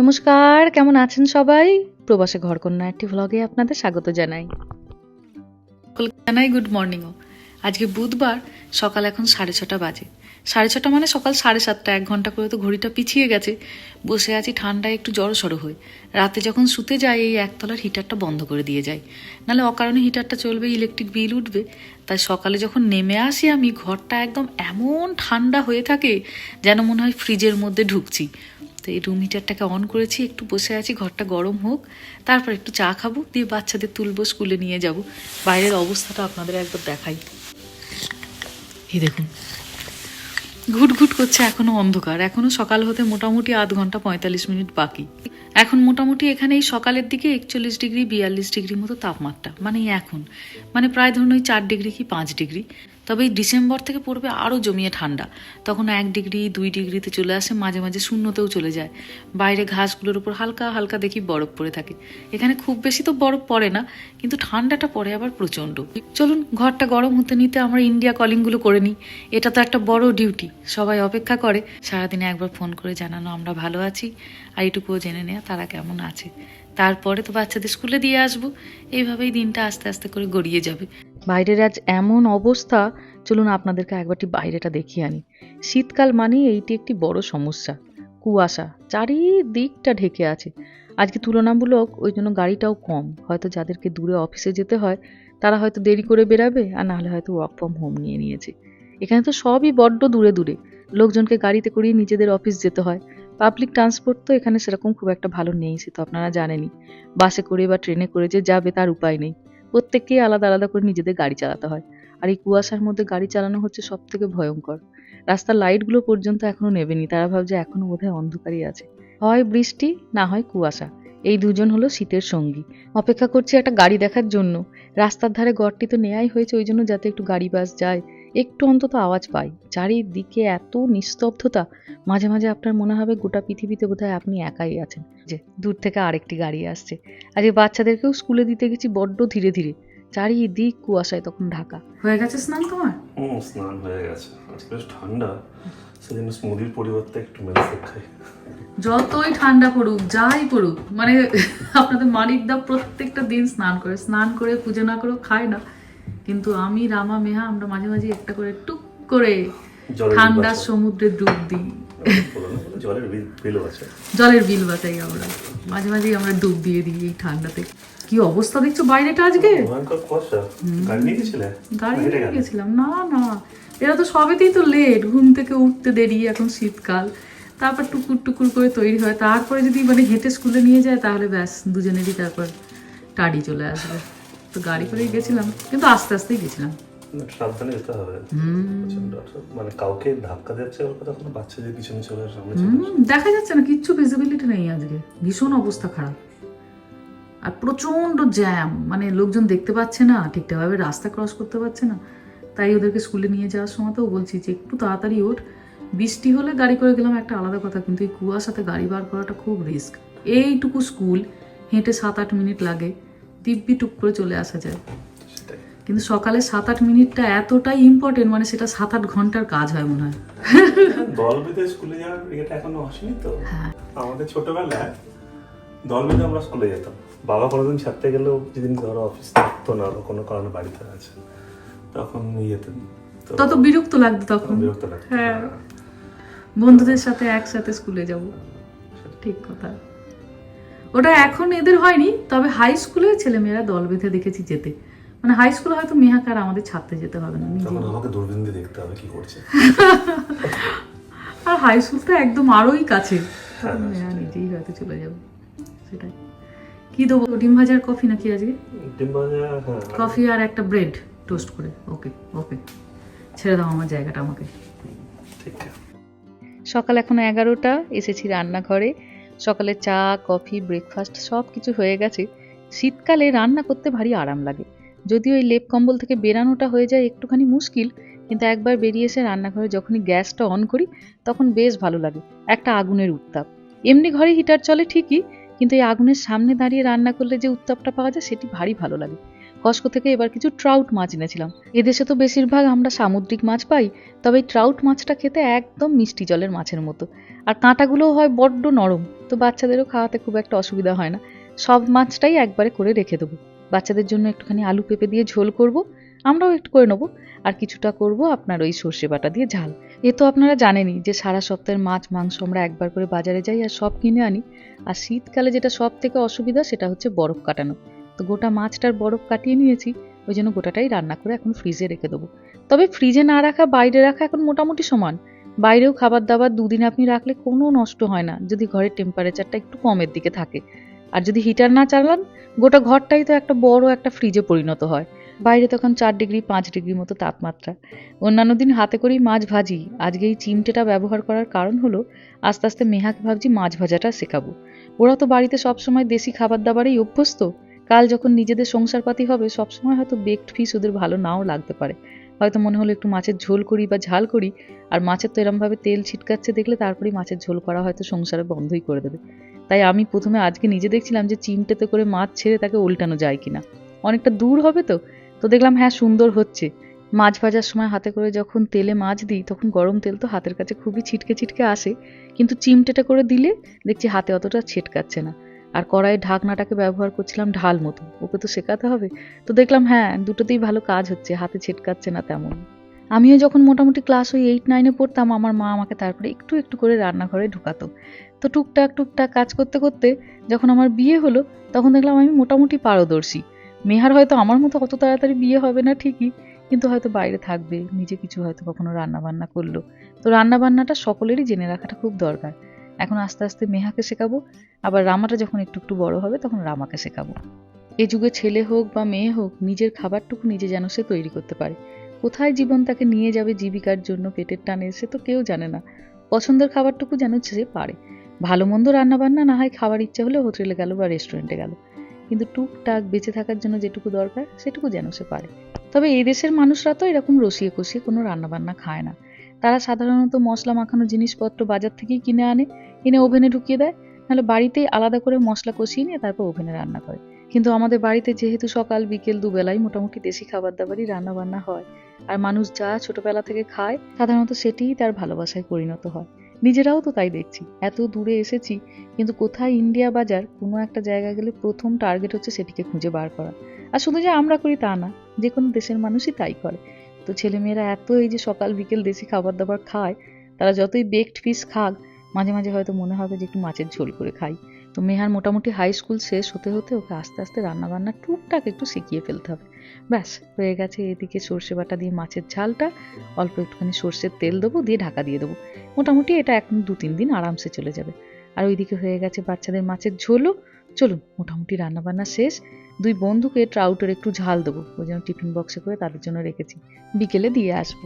নমস্কার কেমন আছেন সবাই? প্রবাসে ঘরকন্যা একটি ভ্লগে আপনাদের স্বাগত জানাই। জানাই গুড মর্নিংও আজকে বুধবার সকাল এখন সাড়ে ছটা বাজে। সাড়ে ছটা মানে সকাল সাড়ে সাতটা, এক ঘণ্টা করে তো ঘড়িটা পিছিয়ে গেছে। বসে আছি ঠান্ডায় একটু জড়ো সড়ো হয়ে। রাতে যখন শুতে যাই, এই একতলার হিটারটা বন্ধ করে দিয়ে যাই। নাহলে অকারণে হিটারটা চলবে, ইলেকট্রিক বিল উঠবে। তাই সকালে যখন নেমে আসি আমি, ঘরটা একদম এমন ঠান্ডা হয়ে থাকে যেন মনে হয় ফ্রিজের মধ্যে ঢুকছি। তো এই রুম হিটারটাকে অন করেছি, একটু বসে আছি, ঘরটা গরম হোক। তারপর একটু চা খাব, দিয়ে বাচ্চাদের তুলবো, স্কুলে নিয়ে যাব। বাইরের অবস্থাটা আপনাদের একবার দেখাই। এই দেখুন। ঘুট ঘুট করছে এখনও অন্ধকার। এখনও সকাল হতে মোটামুটি আধ ঘণ্টা পঁয়তাল্লিশ মিনিট বাকি। এখন মোটামুটি এখানে এই সকালের দিকে একচল্লিশ ডিগ্রি, বিয়াল্লিশ ডিগ্রি মতো তাপমাত্রা। মানে এখন। মানে প্রায় ধরুন ওই চার ডিগ্রি কি পাঁচ ডিগ্রি। তবে এই ডিসেম্বর থেকে পড়বে আরও জমিয়ে ঠান্ডা। তখন এক ডিগ্রি, দুই ডিগ্রিতে চলে আসে, মাঝে মাঝে শূন্যতেও চলে যায়। বাইরে ঘাসগুলোর উপর হালকা হালকা দেখি বরফ পড়ে থাকে। এখানে খুব বেশি তো বরফ পড়ে না, কিন্তু ঠান্ডাটা পড়ে আবার প্রচণ্ড। চলুন, ঘরটা গরম হতে নিতে আমরা ইন্ডিয়া কলিংগুলো করে নিই। এটা তো একটা বড় ডিউটি, সবাই অপেক্ষা করে। সারাদিনে একবার ফোন করে জানানো, আমরা ভালো আছি। আর এইটুকুও জেনে নেওয়া তারা কেমন আছে? তারপরে তো বাচ্চাদের স্কুলে দিয়ে আসব। এইভাবেই দিনটা আস্তে আস্তে করে গড়িয়ে যাবে। বাইরের আজ এমন অবস্থা চলুন আপনাদেরকে একবারটি বাইরেটা দেখিয়ে আনি। শীতকাল মানেই এইটি একটি বড় সমস্যা, কুয়াশা, চারিদিকটা ঢেকে আছে। আজকে তুলনামূলক ওই জন্য গাড়িটাও কম। হয়তো যাদেরকে দূরে অফিসে যেতে হয়, তারা হয়তো দেরি করে বেরাবে, আর নাহলে হয়তো ওয়ার্ক ফ্রম হোম নিয়ে নিয়েছে। এখানে তো সবই বড্ড দূরে দূরে। লোকজনকে গাড়িতে করিয়ে নিজেদের অফিস যেতে হয়। পাবলিক ট্রান্সপোর্ট তো এখানে সেরকম খুব একটা ভালো নেই, সে তো আপনারা জানেনই। বাসে করে বা ট্রেনে করে যে যাবে তার উপায় নেই। প্রত্যেককেই আলাদা আলাদা করে নিজেদের গাড়ি চালাতে হয়। আর এই কুয়াশার মধ্যে গাড়ি চালানো হচ্ছে সব থেকে ভয়ঙ্কর। রাস্তার লাইটগুলো পর্যন্ত এখনও নেবেনি তারা ভাবছে এখনও বোধহয় অন্ধকারই আছে। হয় বৃষ্টি, না হয় কুয়াশা। এই দুজন হলো শীতের সঙ্গী। অপেক্ষা করছি একটা গাড়ি দেখার জন্য। রাস্তার ধারে গড়টি তো নেয়াই হয়েছে ওই জন্য যাতে একটু গাড়ি বাস যায়। একটু অন্তত আওয়াজ পাই। চারিদিকে এত নিস্তব্ধতা, মাঝে মাঝে আপনার মনে হবে গোটা পৃথিবীতে বোধহয় আপনি একাই আছেন। যে দূর থেকে আরেকটি গাড়ি আসছে। আর এই বাচ্চাদেরকেও স্কুলে দিতে গেছি বড্ড ধীরে ধীরে। চারিদিক কুয়াশায় তখন ঢাকা। হয়ে গেছে স্নান তোমার? হুম স্নান হয়ে গেছে। আজকে বেশ ঠান্ডা। সেজন্য স্মুদির পরিবর্তে একটু মেডিসিন খাই। যতই ঠান্ডা পড়ুক যাই পড়ুক মানে আপনাদের মানিক দা প্রত্যেকটা দিন স্নান করে স্নান করে পুজো না করে খায় না। কিন্তু আমি রামা মেহা আমরা মাঝে মাঝে একটা করে টুক করে ঠান্ডা সমুদ্রে ডুব দিই। জলের বিল- বিলও জলের বিল বাঁচাই আমরা। মাঝে মাঝেই আমরা ডুব দিয়ে দিই এই ঠান্ডাতে। কি অবস্থা দেখছ বাইরেটা আজকে? গাড়ি? গেছিলাম। না না। এরা তো সবেতেই তো লেট ঘুম থেকে উঠতে দেরি এখন শীতকাল। তারপর টুকুর টুকুর করে তৈরি হয়। তারপরে যদি মানে হেঁটে স্কুলে নিয়ে যায় তাহলে ব্যাস দুজনেরই তারপর টাড়ি চলে আসবে। তো গাড়ি করেই গেছিলাম। কিন্তু আস্তে আস্তেই গেছিলাম। সাবধানে যেতে হবে। মানে কাউকে ধাক্কা দিচ্ছে ওর কথা কোনো বাচ্চা যে পিছনে চলে সামনে দেখা যাচ্ছে না কিচ্ছু ভিজিবিলিটি নেই আজকে। ভীষণ অবস্থা খারাপ। আর প্রচণ্ড জ্যাম মানে লোকজন দেখতে পাচ্ছে না ঠিকঠাকভাবে রাস্তা ক্রস করতে পারছে না। তাই ওদেরকে স্কুলে নিয়ে যাওয়ার সময়তেও বলছি যে একটু তাড়াতাড়ি ওঠ। বৃষ্টি হলে গাড়ি করে গেলাম একটা আলাদা কথা কিন্তু এই কুয়াশাতে গাড়ি বার করাটা খুব রিস্ক এইটুকু স্কুল হেঁটে সাত আট মিনিট লাগে দিব্যি টুক করে চলে আসা যায়। কিন্তু সকালে সাত আট মিনিটটা এতটাই ইম্পর্টেন্ট মানে সেটা সাত আট ঘণ্টার কাজ হয় মনে হয়। দল বেঁধে স্কুলে যাওয়ার ইয়েটা এখনও আসেনি তো? হ্যাঁ। আমাদের ছোটবেলায় দল বেঁধে আমরা স্কুলে যেতাম। বাবা কোনোদিন ছাড়তে গেলেও যেদিন ধরো অফিস থাকতো না কোনো কারণে বাড়িতে আছে। তখন ইয়েতে তত বিরক্ত লাগতো তখন। বিরক্ত লাগতো হ্যাঁ। বন্ধুদের সাথে একসাথে স্কুলে যাব। ঠিক কথা। ওটা এখন এদের হয়নি তবে হাই স্কুলে ছেলেমেয়েরা দল বেঁধে দেখেছি যেতে। মানে হাই স্কুলে হয়তো মেহাকে আর আমাদের ছাড়তে যেতে হবে না নিজে তখন আমাকে দূরবীন দিয়ে দেখতে হবে কি করছে। আর হাই স্কুল তো একদম আরোই কাছে। হ্যাঁ, মেহা নিজেই হয়তো চলে যাবে সেটাই। কি দেবো? ডিম ভাজার কফি নাকি আজকে? ডিম ভাজা হ্যাঁ কফি আর একটা ব্রেড টোস্ট করে। ওকে ওকে ছেড়ে দাও আমার জায়গাটা আমাকে। ঠিক সকাল এখন এগারোটা এসেছি রান্নাঘরে। সকালে চা কফি ব্রেকফাস্ট সব কিছু হয়ে গেছে। শীতকালে রান্না করতে ভারী আরাম লাগে। যদিও এই লেপ কম্বল থেকে বেরানোটা হয়ে যায় একটুখানি মুশকিল, কিন্তু একবার বেরিয়ে এসে রান্নাঘরে যখনই গ্যাসটা অন করি, তখন বেশ ভালো লাগে, একটা আগুনের উত্তাপ। এমনি ঘরে হিটার চলে ঠিকই, কিন্তু এই আগুনের সামনে দাঁড়িয়ে রান্না করলে যে উত্তাপটা পাওয়া যায়, সেটি ভারী ভালো লাগে। কস্কো থেকে এবার কিছু ট্রাউট মাছ এনেছিলাম। এদেশে তো বেশিরভাগ আমরা সামুদ্রিক মাছ পাই, তবে এই ট্রাউট মাছটা খেতে একদম মিষ্টি জলের মাছের মতো। আর কাঁটাগুলোও হয় বড্ড নরম, তো বাচ্চাদেরও খাওয়াতে খুব একটা অসুবিধা হয় না। সব মাছটাই একবারে করে রেখে দেবো। বাচ্চাদের জন্য একটুখানি আলু পেঁপে দিয়ে ঝোল করব, আমরাও একটু করে নেব। আর কিছুটা করব আপনার ওই সর্ষে বাটা দিয়ে ঝাল। এ তো আপনারা জানেনই যে সারা সপ্তাহের মাছ, মাংস আমরা একবার করে বাজারে যাই আর সব কিনে আনি। আর শীতকালে যেটা সব থেকে অসুবিধা সেটা হচ্ছে বরফ কাটানো। তো গোটা মাছটার বরফ কাটিয়ে নিয়েছি, ওই জন্য গোটাটাই রান্না করে এখন ফ্রিজে রেখে দেবো। তবে ফ্রিজে না রাখা, বাইরে রাখা এখন মোটামুটি সমান। বাইরেও খাবার দাবার দুদিন আপনি রাখলে কোনো নষ্ট হয় না। যদি ঘরের টেম্পারেচারটা একটু কমের দিকে থাকে। আর যদি হিটার না চালান, গোটা ঘরটাই তো একটা বড় একটা ফ্রিজে পরিণত হয়। বাইরে তখন চার ডিগ্রি, পাঁচ ডিগ্রি মতো তাপমাত্রা। অন্যান্য দিন হাতে করেই মাছ ভাজি। আজকে এই চিমটেটা ব্যবহার করার কারণ হলো, আস্তে আস্তে মেহাকে ভাবছি মাছ ভাজাটা শেখাবো। ওরা তো বাড়িতে সবসময় দেশি খাবার দাবারেই অভ্যস্ত। কাল যখন নিজেদের সংসারপাতি হবে, সবসময় হয়তো বেকড ফিস ওদের ভালো নাও লাগতে পারে। হয়তো মনে হলো একটু মাছের ঝোল করি বা ঝাল করি, আর মাছের তো এরমভাবে তেল ছিটকাচ্ছে দেখলে তারপরেই মাছের ঝোল করা হয়তো সংসারে বন্ধই করে দেবে। তাই আমি প্রথমে আজকে নিজে দেখছিলাম যে চিমটেতে করে মাছ ছেড়ে তাকে উল্টানো যায় কিনা। অনেকটা দূর হবে তো তো দেখলাম হ্যাঁ সুন্দর হচ্ছে। মাছ ভাজার সময় হাতে করে যখন তেলে মাছ দিই তখন গরম তেল তো হাতের কাছে খুবই ছিটকে ছিটকে আসে। কিন্তু চিমটেটা করে দিলে দেখছি হাতে অতটা ছিটকাচ্ছে না। আর কড়াইয়ের ঢাকনাটাকে ব্যবহার করছিলাম ঢাল মতো। ওকে তো শেখাতে হবে। তো দেখলাম হ্যাঁ দুটোতেই ভালো কাজ হচ্ছে, হাতে ছিটকাচ্ছে না তেমন। আমিও যখন মোটামুটি ক্লাস ওই এইট নাইনে পড়তাম, আমার মা আমাকে তারপরে একটু একটু করে রান্নাঘরে ঢুকাতো। তো টুকটাক টুকটাক কাজ করতে করতে যখন আমার বিয়ে হলো, তখন দেখলাম আমি মোটামুটি পারদর্শী। মেহার হয়তো আমার মতো অত তাড়াতাড়ি বিয়ে হবে না ঠিকই, কিন্তু হয়তো বাইরে থাকবে, নিজে কিছু হয়তো কখনো রান্নাবান্না করল। তো রান্নাবান্নাটা সকলেরই জেনে রাখাটা খুব দরকার। এখন আস্তে আস্তে মেহাকে শেখাবো। আবার রামাটা যখন একটু একটু বড় হবে, তখন রামাকে শেখাবো। এ যুগে ছেলে হোক বা মেয়ে হোক, নিজের খাবারটুকু নিজে যেন সে তৈরি করতে পারে। কোথায় জীবন তাকে নিয়ে যাবে জীবিকার জন্য পেটের টানে, সে তো কেউ জানে না। পছন্দের খাবারটুকু যেন সে পারে। ভালো মন্দ রান্না বান্না না হয় খাবার ইচ্ছা হলে হোটেলে গেল বা রেস্টুরেন্টে গেল। কিন্তু টুকটাক বেঁচে থাকার জন্য যেটুকু দরকার, সেটুকু যেন সে পারে। তবে এই দেশের মানুষরা তো এরকম রসিয়ে কষিয়ে কোনো রান্নাবান্না খায় না। তারা সাধারণত মশলা মাখানো জিনিসপত্র বাজার থেকেই কিনে আনে। এনে ওভেনে ঢুকিয়ে দেয়। নাহলে বাড়িতেই আলাদা করে মশলা কষিয়ে নিয়ে তারপর ওভেনে রান্না করে। কিন্তু আমাদের বাড়িতে যেহেতু সকাল, বিকেল দুবেলাই মোটামুটি দেশি খাবার দাবারই রান্না বান্না হয়। আর মানুষ যা ছোটবেলা থেকে খায়, সাধারণত সেটিই তার ভালোবাসায় পরিণত হয়। নিজেরাও তো তাই দেখছি। এত দূরে এসেছি, কিন্তু কোথায় ইন্ডিয়া বাজার, কোনো একটা জায়গা গেলে প্রথম টার্গেট হচ্ছে সেটিকে খুঁজে বার করা। আর শুধু যে আমরা করি তা না, যে কোনো দেশের মানুষই তাই করে। তো ছেলেমেয়েরা এত এই যে সকাল, বিকেল দেশি খাবার দাবার খায়, তারা যতই বেকড ফিস খাক মাঝে মাঝে হয়তো মনে হবে যে একটু মাছের ঝোল করে খাই। তো মেহার মোটামুটি হাই স্কুল শেষ হতে হতে ওকে আস্তে আস্তে রান্না বান্না টুকটাক একটু শিখিয়ে ফেলতে হবে। ব্যাস, হয়ে গেছে এদিকে সর্ষে বাটা দিয়ে মাছের ঝালটা। অল্প একটুখানি সর্ষের তেল দেবো, দিয়ে ঢাকা দিয়ে দেবো। মোটামুটি এটা এখন দু তিন দিন আরামসে চলে যাবে। আর ওইদিকে হয়ে গেছে বাচ্চাদের মাছের ঝোলও। চলুন, মোটামুটি রান্নাবান্না শেষ। দুই বন্ধুকে ট্রাউটের একটু ঝাল দেবো। ওই জন্য টিফিন বক্সে করে তাদের জন্য রেখেছি। বিকেলে দিয়ে আসব।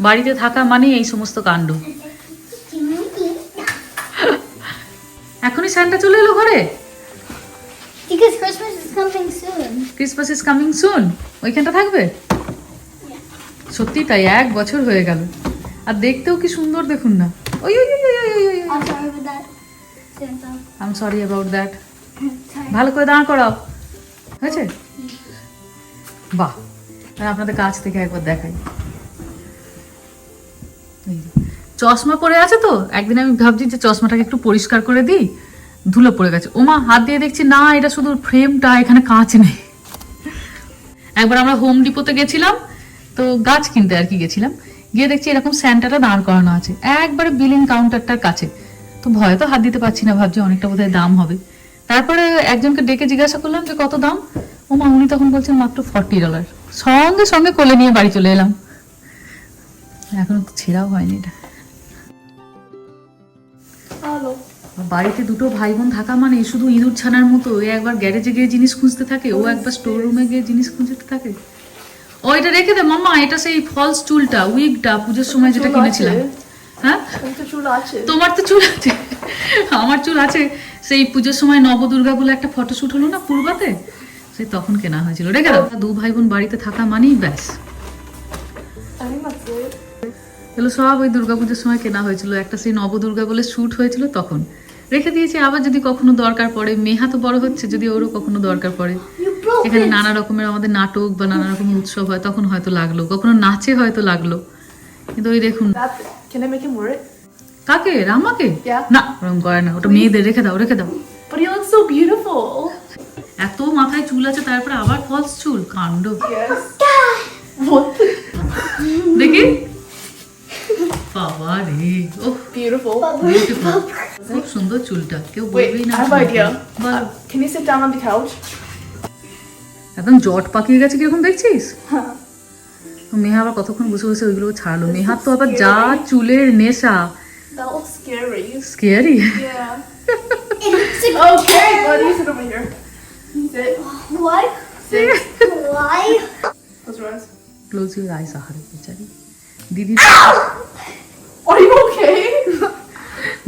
বাড়িতে থাকা মানে এই সমস্ত কাণ্ড। এখনই স্যান্টা চলে এলো ঘরে? Because Christmas is coming soon. Christmas is coming soon ওইখানটা থাকবে? সত্যি তাই এক বছর হয়ে গেল। আর দেখতেও কি সুন্দর দেখুন না। ওই ওই ওই ওই ওই ওই I'm sorry about that. Santa. I am sorry about that Sorry. ভালো করে দাঁড় করাও। হয়েছে? বাহ। আমি আপনাদের কাছ থেকে একবার দেখাই। এই যে, চশমা পরে আছে তো? একদিন আমি ভাবছি যে চশমাটাকে একটু পরিষ্কার করে দিই, ধুলো পড়ে গেছে। ওমা, হাত দিয়ে দেখছি না, এটা শুধু ফ্রেমটা, এখানে কাঁচ নেই। একবার আমরা হোম ডিপোতে গেছিলাম, তো গাছ কিনতে আর কি গেছিলাম। গিয়ে দেখছি এরকম স্যান্টাটা দাঁড় করানো আছে। একবারে বিলিং কাউন্টারটার কাছে। তো ভয় তো হাত দিতে পারছি না, ভাবছি অনেকটা বোধহয় দাম হবে। তারপরে একজনকে ডেকে জিজ্ঞাসা করলাম যে, কত দাম? ওমা, উনি তখন বলছেন মাত্র ফর্টি ডলার সঙ্গে সঙ্গে কোলে নিয়ে বাড়ি চলে এলাম। এখনও তো ছেঁড়াও হয়নি এটা. বাড়িতে দুটো ভাই বোন থাকা মানে শুধু ইঁদুর ছানার মতো এ একবার গ্যারেজে গিয়ে জিনিস খুঁজতে থাকে ও একবার স্টোর রুমে গিয়ে জিনিস খুঁজতে থাকে। ও এটা রেখে দে মাম্মা এটা সেই ফলস চুলটা উইগটা পুজোর সময় যেটা কিনেছিলাম। হ্যাঁ? তোমার তো চুল আছে। আমার চুল আছে। সেই পুজোর সময় নবদুর্গা বলে একটা ফটোশুট হলো না পূর্বাতে? সেই তখন কেনা হয়েছিল। রেখে দাও। দু ভাই বোন বাড়িতে থাকা মানেই ব্যাস। এগুলো সব ওই দুর্গাপুজোর সময় কেনা হয়েছিল। একটা সেই নবদুর্গা বলে শ্যুট হয়েছিল তখন। রেখে দিয়েছি আবার যদি কখনো দরকার পড়ে মেহা তো বড় হচ্ছে যদি ওরও কখনো দরকার পড়ে। এখানে নানা রকমের আমাদের নাটক বা নানা রকম উৎসব হয় তখন হয়তো লাগল। কখনো নাচে হয়তো লাগল। কিন্তু ওই দেখুন? কাকে? রামাকে না ওরকম করে না ওটা মেয়েদের রেখে দাও রেখে দাও. এত মাথায় চুল আছে তারপরে আবার ফলস চুল কাণ্ড। আরে ওহ খুব সুন্দর চুলটা কেউ বলবেই একদম জট পাকিয়ে গেছে কীরকম দেখছিস? মেহা আবার কতক্ষণ বসে বসে ওইগুলো ছাড়লো। মেহার তো আবার যা চুলের নেশা। স্কেয়ারি দিদি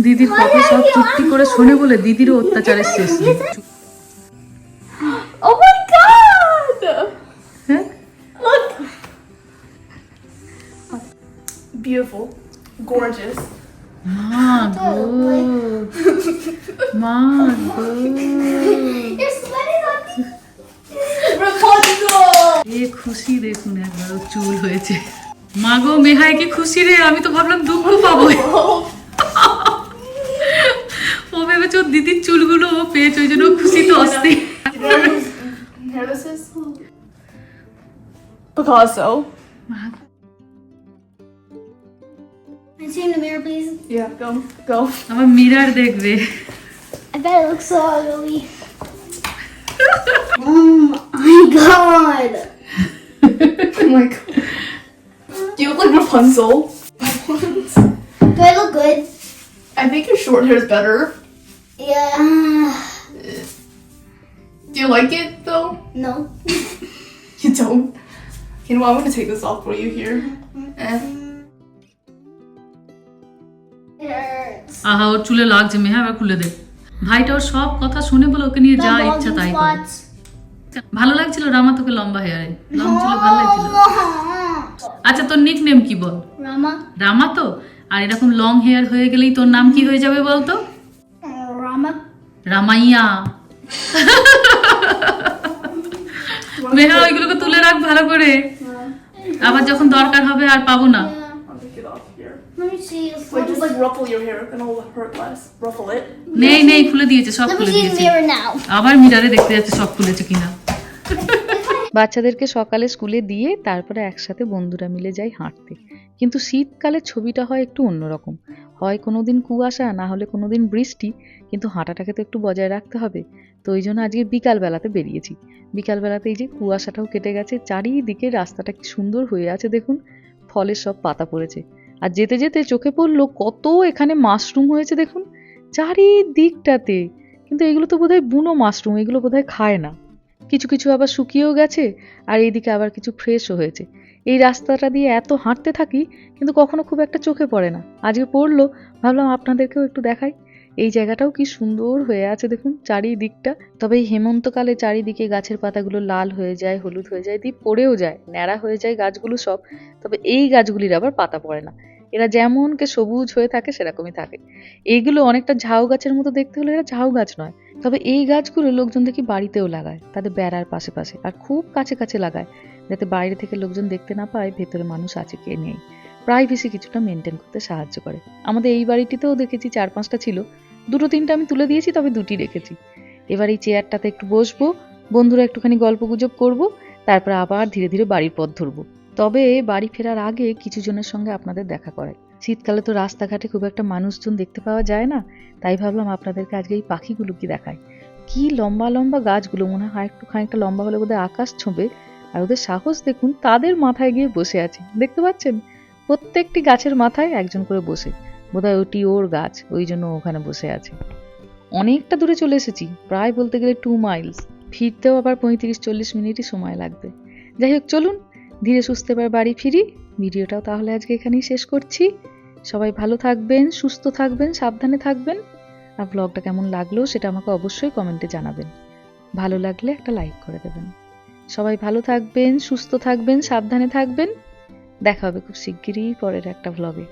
দিদির কথা সব চুপটি করে শোনে বলে দিদিরও অত্যাচারের শেষ নেই my Look. Beautiful. Gorgeous. মা গো মা গো You're sweating on me. Rapunzel! এ খুশি দেখুন একবার চুল হয়েছে মা গো মেহাই কি খুশি রে আমি তো ভাবলাম দুঃখ পাবো ও ভেবেছে ওর দিদির চুলগুলো ও পেয়েছে ওই জন্য খুশি তো is. Picasso. Can I see in the mirror, please? Yeah, go, go. আমার মিরার দেখবে I bet it looks so ugly. oh my god. Oh my god. You look like Rapunzel. Do I look good? I think your short hair is better. Yeah. Do you like it though? No. You don't. You know what? I'm gonna take this off for you here. Eh. It hurts. আহা ওর চুলে লাগছে Meha আবার খুলে দে ভাইটা ওর সব কথা শুনে বলে ওকে নিয়ে যা ইচ্ছা তাই করে. ভালো লাগছিল? রামা তোকে লম্বা হেয়ারে লং ছিল ভালো লাগছিল। আচ্ছা তোর নিক নেম কি বল? Rama. রামা তো? আর এরকম লং হেয়ার হয়ে গেলেই তোর নাম কি হয়ে যাবে বলতো? Rama. রামাইয়া। মেহা ওইগুলোকে তুলে রাখ ভালো করে। আবার যখন দরকার হবে আর পাবো না। it. নেই নেই খুলে দিয়েছে সব খুলে দিয়েছে। আবার মিরারে দেখতে যাচ্ছে সব খুলেছে কিনা। বাচ্চাদেরকে সকালে স্কুলে দিয়ে তারপরে একসাথে বন্ধুরা মিলে যাই হাঁটতে। কিন্তু শীতকালে ছবিটা হয় একটু অন্যরকম। হয় কোনো দিন কুয়াশা, না হলে কোনো দিন বৃষ্টি, কিন্তু হাঁটাটাকে তো একটু বজায় রাখতে হবে। তো ওই জন্য আজকে বিকালবেলাতে বেরিয়েছি। বিকালবেলাতে এই যে কুয়াশাটাও কেটে গেছে, চারিদিকে রাস্তাটা কি সুন্দর হয়ে আছে দেখুন, ফলের সব পাতা পড়েছে। আর যেতে যেতে চোখে পড়ল কত এখানে মাশরুম হয়েছে দেখুন, চারিদিকটাতে। কিন্তু এগুলো তো বোধহয় বুনো মাশরুম, এগুলো বোধহয় খায় না। কিছু কিছু আবার শুকিয়েও গেছে, আর এইদিকে আবার কিছু ফ্রেশও হয়েছে। এই রাস্তাটা দিয়ে এত হাঁটতে থাকি, কিন্তু কখনো খুব একটা চোখে পড়ে না। আজকে পড়ল, ভাবলাম আপনাদেরকেও একটু দেখাই। এই জায়গাটাও কি সুন্দর হয়ে আছে দেখুন, চারিদিকটা। তবে এই হেমন্তকালে চারিদিকে গাছের পাতাগুলো লাল হয়ে যায়, হলুদ হয়ে যায় দিয়ে পড়েও যায়, ন্যাড়া হয়ে যায় গাছগুলো সব। তবে এই গাছগুলির আবার পাতা পড়ে না। এরা যেমনকে সবুজ হয়ে থাকে, সেরকমই থাকে। এইগুলো অনেকটা ঝাউ গাছের মতো দেখতে হলে এরা ঝাউ গাছ নয়। তবে এই গাছগুলো লোকজন দেখি বাড়িতেও লাগায়? তাদের বেড়ার পাশে পাশে আর খুব কাছে কাছে লাগায়, যাতে বাইরে থেকে লোকজন দেখতে না পায় ভেতরে মানুষ আছে কে নেই। প্রাইভেসি কিছুটা মেনটেন করতে সাহায্য করে। আমাদের এই বাড়িটিতেও দেখেছি চার পাঁচটা ছিল। দুটো তিনটা আমি তুলে দিয়েছি, তবে দুটি রেখেছি। এবার এই চেয়ারটাতে একটু বসবো, বন্ধুরা একটুখানি গল্প গুজব করব, তারপর আবার ধীরে ধীরে বাড়ির পথ ধরবো। তবে বাড়ি ফেরার আগে কিছু জনের সঙ্গে আপনাদের দেখা করাই। শীতকালে তো রাস্তাঘাটে খুব একটা মানুষজন দেখতে পাওয়া যায় না, তাই ভাবলাম আপনাদেরকে আজকে এই পাখিগুলো কি দেখায় কি লম্বা লম্বা গাছগুলো, মনে হয় একটু খানিকটা লম্বা হলে বোধহয় আকাশ ছোঁবে। আর ওদের সাহস দেখুন, তাদের মাথায় গিয়ে বসে আছে। দেখতে পাচ্ছেন? প্রত্যেকটি গাছের মাথায় একজন করে বসে। বোধহয় ওটি ওর গাছ, ওই জন্য ওখানে বসে আছে। অনেকটা দূরে চলে এসেছি, প্রায় বলতে গেলে টু মাইলস ফিরতেও আবার পঁয়ত্রিশ চল্লিশ মিনিটই সময় লাগবে। যাই হোক, চলুন ধীরে সুস্থে এবার বাড়ি ফিরি। ভিডিওটাও তাহলে আজকে এখানেই শেষ করছি। সবাই ভালো থাকবেন, সুস্থ থাকবেন, সাবধানে থাকবেন। আর ব্লগটা কেমন লাগল সেটা আমাকে অবশ্যই কমেন্টে জানাবেন। ভালো লাগলে একটা লাইক করে দেবেন। সবাই ভালো থাকবেন, সুস্থ থাকবেন, সাবধানে থাকবেন। দেখা হবে খুব শিগগিরই পরের একটা ব্লগে